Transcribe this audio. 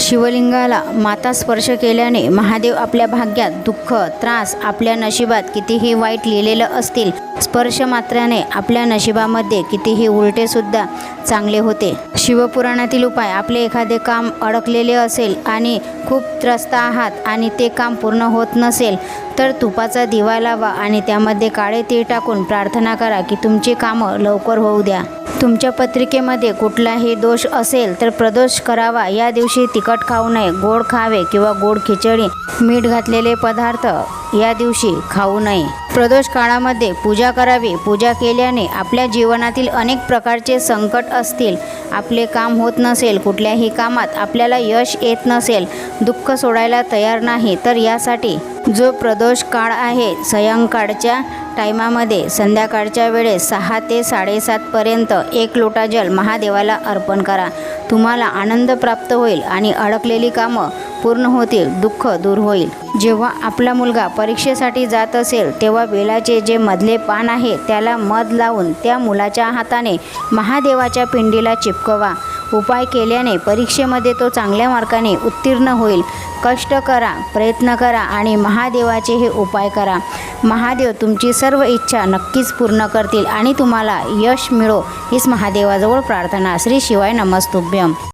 शिवलिंगाला माता स्पर्श केल्याने महादेव आपल्या भाग्यात दुःख त्रास आपल्या नशिबात कितीही वाईट लिहिलेलं असतील स्पर्श मात्राने आपल्या नशिबामध्ये कितीही उलटेसुद्धा चांगले होते. शिवपुराणातील उपाय आपले एखादे काम अडकलेले असेल आणि खूप त्रस्त आहात आणि ते काम पूर्ण होत नसेल तर तुपाचा दिवा लावा आणि त्यामध्ये काळे तीळ टाकून प्रार्थना करा की तुमची कामं लवकर होऊ द्या. तुमच्या पत्रिकेमध्ये कुठलाही दोष असेल तर प्रदोष करावा. या दिवशी तिखट खाऊ नये गोड खावे किंवा गोड खिचडी मीठ घातलेले पदार्थ या दिवशी खाऊ नये. प्रदोष काळामध्ये पूजा करावी. पूजा केल्याने आपल्या जीवनातील अनेक प्रकारचे संकट असतील. आपले काम होत नसेल कुठल्याही कामात आपल्याला यश येत नसेल दुःख सोडायला तयार नाही तर यासाठी जो प्रदोष काळ आहे सायंकाळच्या टायमामध्ये संध्याकाळच्या वेळेस सहा ते साडेसातपर्यंत एक लोटा जल महादेवाला अर्पण करा. तुम्हाला आनंद प्राप्त होईल आणि अडकलेली कामं पूर्ण होतील दुःख दूर होईल. जेव्हा आपला मुलगा परीक्षेसाठी जात असेल तेव्हा बेलाचे जे मधले पान आहे त्याला मध लावून त्या मुलाच्या हाताने महादेवाच्या पिंडीला चिपकवा. उपाय केल्याने परीक्षेमध्ये तो चांगल्या मार्काने उत्तीर्ण होईल. कष्ट करा प्रयत्न करा आणि महादेवाचे हे उपाय करा. महादेव तुमची सर्व इच्छा नक्कीच पूर्ण करतील आणि तुम्हाला यश मिळो हीच महादेवाजवळ प्रार्थना. श्री शिवाय नमस्तुभ्यम.